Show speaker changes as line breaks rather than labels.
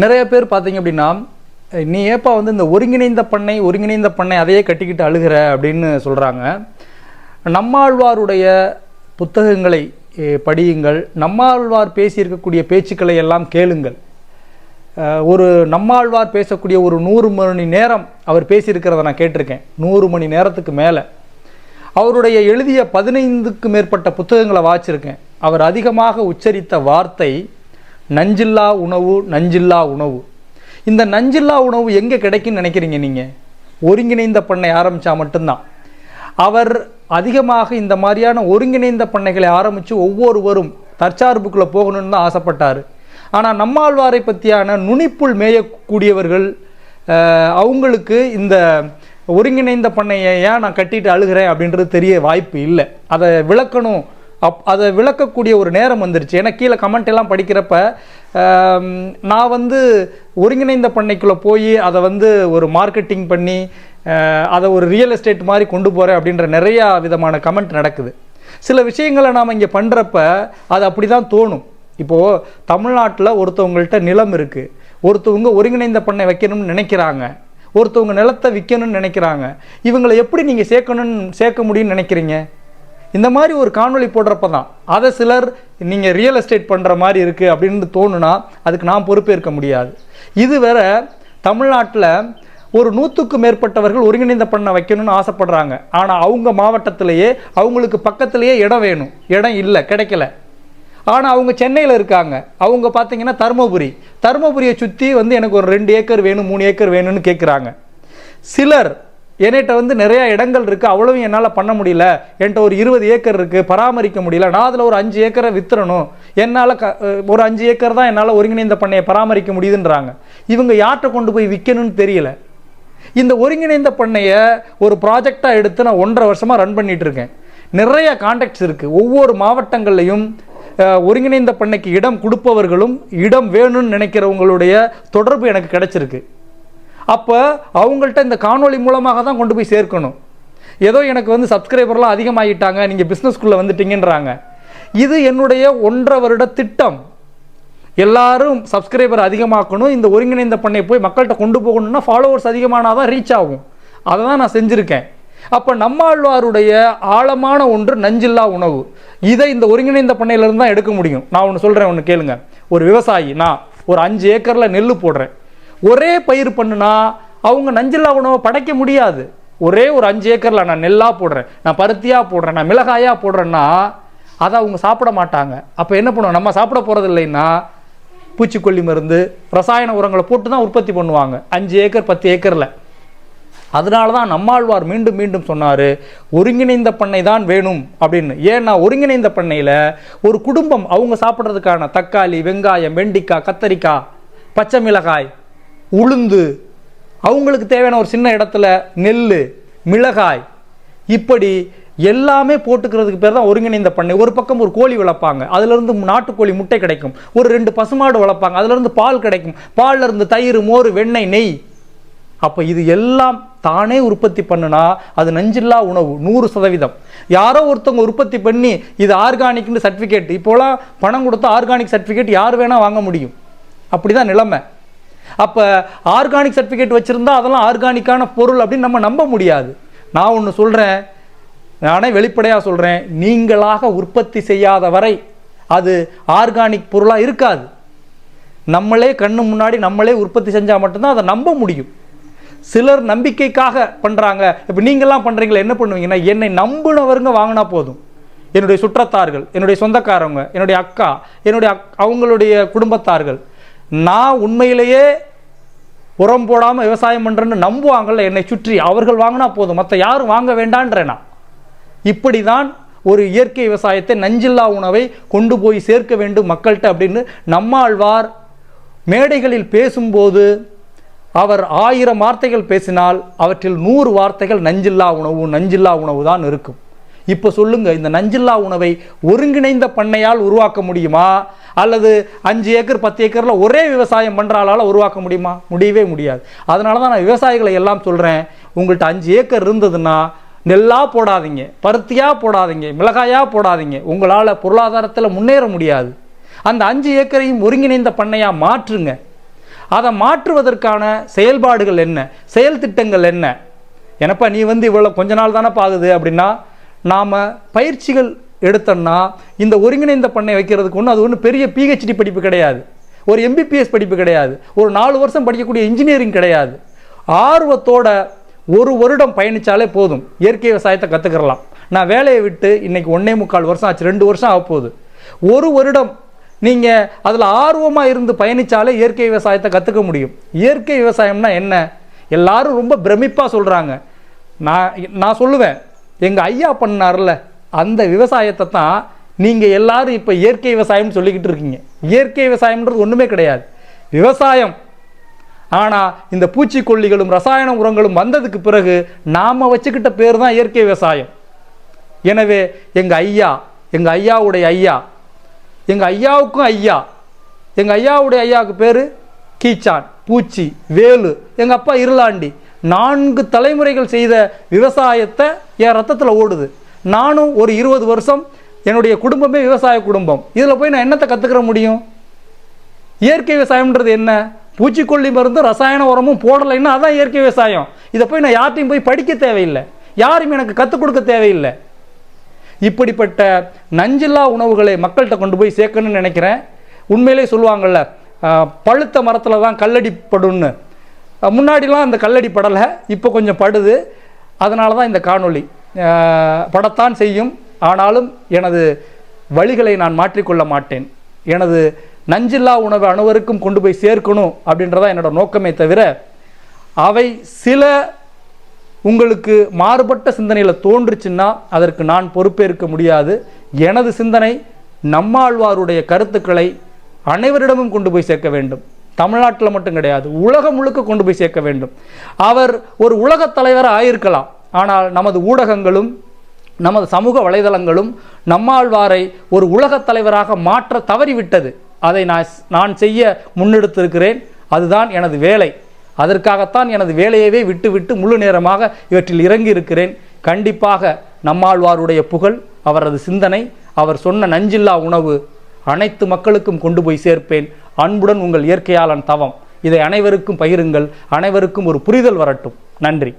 நிறைய பேர் பார்த்தீங்க அப்படின்னா நீ ஏப்பா வந்து இந்த ஒருங்கிணைந்த பண்ணை ஒருங்கிணைந்த பண்ணை அதையே கட்டிக்கிட்டு அழுகிற? அப்படின்னு சொல்கிறாங்க நம்மாழ்வாருடைய புத்தகங்களை படியுங்கள். நம்மாழ்வார் பேசியிருக்கக்கூடிய பேச்சுக்களை எல்லாம் கேளுங்கள். ஒரு நம்மாழ்வார் பேசக்கூடிய ஒரு நூறு மணி நேரம் அவர் பேசியிருக்கிறத நான் கேட்டிருக்கேன். நூறு மணி நேரத்துக்கு மேலே. அவருடைய எழுதிய பதினைந்துக்கு மேற்பட்ட புத்தகங்களை வாச்சிருக்கேன். அவர் அதிகமாக உச்சரித்த வார்த்தை நஞ்சில்லா உணவு நஞ்சில்லா உணவு. இந்த நஞ்சில்லா உணவு எங்கே கிடைக்குன்னு நினைக்கிறீங்க நீங்கள் ஒருங்கிணைந்த பண்ணை ஆரம்பித்தா மட்டும்தான். அவர் அதிகமாக இந்த மாதிரியான ஒருங்கிணைந்த பண்ணைகளை ஆரம்பித்து ஒவ்வொருவரும் தற்சார்புக்குள்ளே போகணும்னு தான் ஆசைப்பட்டார். ஆனால் நம்மாழ்வாரை பற்றியான நுனிப்புள் மேயக்கூடியவர்கள் அவங்களுக்கு இந்த ஒருங்கிணைந்த பண்ணையை ஏன் நான் கட்டிட்டு அழுகிறேன் அப்படின்றது தெரிய வாய்ப்பு இல்லை. அதை விளக்கணும் அப் அதை விளக்கக்கூடிய ஒரு நேரம் வந்துருச்சு. ஏன்னா கீழே கமெண்ட் எல்லாம் படிக்கிறப்ப நான் வந்து ஒருங்கிணைந்த பண்ணைக்குள்ளே போய் அதை வந்து ஒரு மார்க்கெட்டிங் பண்ணி அதை ஒரு ரியல் எஸ்டேட் மாதிரி கொண்டு போகிறேன் அப்படின்ற நிறையா விதமான கமெண்ட் நடக்குது. சில விஷயங்களை நாம் இங்கே பண்ணுறப்ப அது அப்படி தான் தோணும். இப்போது தமிழ்நாட்டில் ஒருத்தவங்கள்ட்ட நிலம் இருக்குது ஒருத்தவங்க ஒருங்கிணைந்த பண்ணை வைக்கணும்னு நினைக்கிறாங்க. ஒருத்தவங்க நிலத்தை விற்கணும்னு நினைக்கிறாங்க. இவங்களை எப்படி நீங்கள் சேர்க்கணும்னு சேர்க்க முடியும்னு நினைக்கிறீங்க? இந்த மாதிரி ஒரு காணொளி போடுறப்ப தான் அதை சிலர் நீங்கள் ரியல் எஸ்டேட் பண்ணுற மாதிரி இருக்குது அப்படின்னு தோணுனா அதுக்கு நான் பொறுப்பேற்க முடியாது. இது வேற தமிழ்நாட்டில் ஒரு நூற்றுக்கு மேற்பட்டவர்கள் ஒருங்கிணைந்த பண்ண வைக்கணும்னு ஆசைப்படுறாங்க. ஆனால் அவங்க மாவட்டத்திலேயே அவங்களுக்கு பக்கத்திலேயே இடம் வேணும். இடம் இல்லை கிடைக்கல. ஆனால் அவங்க சென்னையில் இருக்காங்க. அவங்க பார்த்தீங்கன்னா தருமபுரி. தருமபுரியை சுற்றி வந்து எனக்கு ஒரு ரெண்டு ஏக்கர் வேணும் மூணு ஏக்கர் வேணும்னு கேட்குறாங்க சிலர் என்கிட்ட வந்து நிறையா இடங்கள் இருக்குது அவ்வளவும் என்னால் பண்ண முடியல. என்கிட்ட ஒரு இருபது ஏக்கர் இருக்குது பராமரிக்க முடியல. நான் அதில் ஒரு அஞ்சு ஏக்கரை வித்துறணும். என்னால் க ஒரு அஞ்சு ஏக்கர் தான் என்னால் ஒருங்கிணைந்த பண்ணையை பராமரிக்க முடியுதுன்றாங்க. இவங்க யார்கிட்ட கொண்டு போய் விற்கணும்னு தெரியல. இந்த ஒருங்கிணைந்த பண்ணையை ஒரு ப்ராஜெக்டாக எடுத்து நான் ஒன்றரை வருஷமாக ரன் பண்ணிகிட்டு இருக்கேன். நிறைய கான்டாக்ட்ஸ் இருக்குது ஒவ்வொரு மாவட்டங்கள்லையும் ஒருங்கிணைந்த பண்ணைக்கு இடம் கொடுப்பவர்களும் இடம் வேணும்னு நினைக்கிறவங்களுடைய தொடர்பு எனக்கு கிடச்சிருக்கு. அப்போ அவங்கள்ட்ட இந்த காணொலி மூலமாக தான் கொண்டு போய் சேர்க்கணும். ஏதோ எனக்கு வந்து சப்ஸ்கிரைபர்லாம் அதிகமாகிட்டாங்க நீங்கள் பிஸ்னஸ்குள்ளே வந்துட்டீங்கன்றாங்க. இது என்னுடைய ஒன்றரை வருட திட்டம். எல்லாரும் சப்ஸ்கிரைபர் அதிகமாக்கணும் இந்த ஒருங்கிணைந்த பண்ணை போய் மக்கள்கிட்ட கொண்டு போகணும்னா ஃபாலோவர்ஸ் அதிகமானால் தான் ரீச் ஆகும். அதை தான் நான் செஞ்சுருக்கேன். அப்போ நம்மாழ்வாருடைய ஆழமான ஒன்று நஞ்சில்லா உணவு. இதை இந்த ஒருங்கிணைந்த பண்ணையிலேருந்து தான் எடுக்க முடியும். நான் ஒன்று சொல்கிறேன் ஒன்று கேளுங்க. ஒரு விவசாயி நான் ஒரு அஞ்சு ஏக்கரில் நெல் போடுறேன். ஒரே பயிர் பண்ணுனா அவங்க நஞ்சில்லா உணவை படைக்க முடியாது. ஒரே ஒரு அஞ்சு ஏக்கரில் நான் நெல்லாக போடுறேன் நான் பருத்தியாக போடுறேன் நான் மிளகாயாக போடுறேன்னா அதை அவங்க சாப்பிட மாட்டாங்க. அப்போ என்ன பண்ணுவோம் நம்ம சாப்பிட போகிறது இல்லைன்னா பூச்சிக்கொல்லி மருந்து ரசாயன உரங்களை போட்டு தான் உற்பத்தி பண்ணுவாங்க. அஞ்சு ஏக்கர் பத்து ஏக்கரில். அதனால தான் நம்மாழ்வார் மீண்டும் மீண்டும் சொன்னார் ஒருங்கிணைந்த பண்ணை தான் வேணும் அப்படின்னு. ஏன்னா ஒருங்கிணைந்த பண்ணையில் ஒரு குடும்பம் அவங்க சாப்பிட்றதுக்கான தக்காளி வெங்காயம் வெண்டிக்காய் கத்தரிக்காய் பச்சை மிளகாய் உளுந்து. அவங்களுக்கு தேவையான ஒரு சின்ன இடத்துல நெல் மிளகாய். இப்படி எல்லாமே போட்டுக்கிறதுக்கு பேர் தான் ஒருங்கிணைந்த பண்ணை. ஒரு பக்கம் ஒரு கோழி வளர்ப்பாங்க. அதுலேருந்து நாட்டுக்கோழி முட்டை கிடைக்கும். ஒரு ரெண்டு பசுமாடு வளர்ப்பாங்க. அதுலேருந்து பால் கிடைக்கும். பாலில் இருந்து தயிர் மோர் வெண்ணெய் நெய். அப்போ இது எல்லாம் தானே உற்பத்தி பண்ணுனா அது நஞ்சில்லா உணவு நூறு சதவீதம். யாரோ ஒருத்தவங்க உற்பத்தி பண்ணி இது ஆர்கானிக்னு சர்டிஃபிகேட் இப்போலாம் பணம் கொடுத்தா ஆர்கானிக் சர்டிஃபிகேட் யார் வேணால் வாங்க முடியும். அப்படி தான் நிலைமை. அப்போ ஆர்கானிக் சர்டிஃபிகேட் வச்சுருந்தா அதெல்லாம் ஆர்கானிக்கான பொருள் அப்படின்னு நம்ம நம்ப முடியாது. நான் ஒன்று சொல்கிறேன் நானே வெளிப்படையாக சொல்கிறேன் நீங்களாக உற்பத்தி செய்யாத வரை அது ஆர்கானிக் பொருளாக இருக்காது. நம்மளே கண்ணு முன்னாடி நம்மளே உற்பத்தி செஞ்சால் மட்டும்தான் அதை நம்ப முடியும். சிலர் நம்பிக்கைக்காக பண்ணுறாங்க இப்போ நீங்கள்லாம் பண்ணுறீங்களா என்ன பண்ணுவீங்கன்னா என்னை நம்புனவருங்க வாங்கினா போதும். என்னுடைய சுற்றத்தார்கள் என்னுடைய சொந்தக்காரவங்க என்னுடைய அக்கா என்னுடைய அக்- அவங்களுடைய குடும்பத்தார்கள் நான் உண்மையிலேயே உரம் போடாமல் விவசாயம் பண்ணுறேன்னு நம்புவாங்கல்ல என்னை சுற்றி. அவர்கள் வாங்கினா போதும். மற்ற யாரும் வாங்க வேண்டான்றேனா? இப்படி தான் ஒரு இயற்கை விவசாயத்தை நஞ்சில்லா உணவை கொண்டு போய் சேர்க்க வேண்டும் மக்கள்கிட்ட அப்படின்னு நம்மாழ்வார் மேடைகளில் பேசும்போது அவர் ஆயிரம் வார்த்தைகள் பேசினால் அவற்றில் நூறு வார்த்தைகள் நஞ்சில்லா உணவு நஞ்சில்லா உணவு தான் இருக்கும். இப்போ சொல்லுங்க இந்த நஞ்சில்லா உணவை ஒருங்கிணைந்த பண்ணையால் உருவாக்க முடியுமா? அல்லது அஞ்சு ஏக்கர் பத்து ஏக்கரில் ஒரே விவசாயம் பண்ணுறாளால் உருவாக்க முடியுமா? முடியவே முடியாது. அதனால தான் நான் விவசாயிகளை எல்லாம் சொல்கிறேன் உங்கள்கிட்ட அஞ்சு ஏக்கர் இருந்ததுன்னா நெல்லாக போடாதீங்க பருத்தியாக போடாதீங்க மிளகாயாக போடாதீங்க. உங்களால் பொருளாதாரத்தில் முன்னேற முடியாது. அந்த அஞ்சு ஏக்கரையும் ஒருங்கிணைந்த பண்ணையாக மாற்றுங்க. அதை மாற்றுவதற்கான செயல்பாடுகள் என்ன? செயல் திட்டங்கள் என்ன? எனப்பா நீ வந்து இவ்வளோ கொஞ்ச நாள் தானே ஆகுது அப்படின்னா நாம் பயிற்சிகள் எடுத்தோம்னா இந்த ஒருங்கிணைந்த பண்ணை வைக்கிறதுக்கு ஒன்றும் அது ஒன்றும் பெரிய பிஹெச்டி படிப்பு கிடையாது. ஒரு எம்பிபிஎஸ் படிப்பு கிடையாது. ஒரு நாலு வருஷம் படிக்கக்கூடிய இன்ஜினியரிங் கிடையாது. ஆர்வத்தோட ஒரு வருடம் பயணிச்சாலே போதும். இயற்கை விவசாயத்தை கற்றுக்கிறலாம் நான் வேலையை விட்டு இன்னைக்கு ஒன்னே முக்கால் வருஷம் ஆச்சு ரெண்டு வருஷம் ஆக போகுது. ஒரு வருடம் நீங்கள் அதில் ஆர்வமாக இருந்து பயணிச்சாலே இயற்கை விவசாயத்தை கற்றுக்க முடியும். இயற்கை விவசாயம்னா என்ன? எல்லாரும் ரொம்ப பிரமிப்பாக சொல்கிறாங்க நான் நான் சொல்லுவேன். எங்கள் ஐயா பண்ணார்ல அந்த விவசாயத்தை தான் நீங்கள் எல்லாரும் இப்போ இயற்கை விவசாயம்னு சொல்லிக்கிட்டு இருக்கீங்க. இயற்கை விவசாயம்ன்றது ஒன்றுமே கிடையாது. விவசாயம். ஆனால் இந்த பூச்சிக்கொல்லிகளும் ரசாயன உரங்களும் வந்ததுக்கு பிறகு நாம் வச்சுக்கிட்ட பேர் தான் இயற்கை விவசாயம். எனவே எங்கள் ஐயா எங்கள் ஐயாவுடைய ஐயா எங்கள் ஐயாவுக்கும் ஐயா எங்கள் ஐயாவுடைய ஐயாவுக்கு பேர் கீச்சான் பூச்சி வேலு எங்கள் அப்பா இருளாண்டி. நான்கு தலைமுறைகள் செய்த விவசாயத்தை என் ரத்தத்தில் ஓடுது. நானும் ஒரு இருபது வருஷம் என்னுடைய குடும்பமே விவசாய குடும்பம். இதில் போய் நான் என்னத்தை கற்றுக்கிற முடியும்? இயற்கை விவசாயம்ன்றது என்ன? பூச்சிக்கொல்லி மருந்து ரசாயன உரமும் போடலைன்னா அதான் இயற்கை விவசாயம். இதை போய் நான் யார்ட்டையும் போய் படிக்க தேவையில்லை. யாரும் எனக்கு கற்றுக் கொடுக்க தேவையில்லை. இப்படிப்பட்ட நஞ்சில்லா உணவுகளை மக்கள்கிட்ட கொண்டு போய் சேர்க்கணும்னு நினைக்கிறேன். உண்மையிலே சொல்லுவாங்கள்ல பழுத்த மரத்தில் தான் கல்லடிப்படும்னு. முன்னாடிலாம் அந்த கல்லடி படலை இப்போ கொஞ்சம் படுது. அதனால தான் இந்த காணொளி. படத்தான் செய்யும். ஆனாலும் எனது வழிகளை நான் மாற்றிக்கொள்ள மாட்டேன். எனது நஞ்சில்லா உணவை அனைவருக்கும் கொண்டு போய் சேர்க்கணும் அப்படின்றதான் என்னோட நோக்கமே தவிர அவை சில உங்களுக்கு மாறுபட்ட சிந்தனையில் தோன்றுச்சுன்னா அதற்கு நான் பொறுப்பேற்க முடியாது. எனது சிந்தனை நம்மாழ்வாருடைய கருத்துக்களை அனைவரிடமும் கொண்டு போய் சேர்க்க வேண்டும். தமிழ்நாட்டில் மட்டும் கிடையாது உலகம் முழுக்க கொண்டு போய் சேர்க்க வேண்டும். அவர் ஒரு உலகத் தலைவராக ஆயிருக்கலாம். ஆனால் நமது ஊடகங்களும் நமது சமூக வலைதளங்களும் நம்மாழ்வாரை ஒரு உலகத் தலைவராக மாற்ற தவறிவிட்டது. அதை நான் நான் செய்ய முன்னெடுத்திருக்கிறேன். அதுதான் எனது வேலை. அதற்காகத்தான் எனது வேலையவே விட்டுவிட்டு முழு நேரமாக இவற்றில் இறங்கி இருக்கிறேன் கண்டிப்பாக நம்மாழ்வாருடைய புகழ் அவரது சிந்தனை அவர் சொன்ன நஞ்சில்லா உணவு அனைத்து மக்களுக்கும் கொண்டு போய் சேர்ப்பேன். அன்புடன் உங்கள் இயற்கையாளன் தவம். இதை அனைவருக்கும் பகிருங்கள். அனைவருக்கும் ஒரு புரிதல் வரட்டும். நன்றி.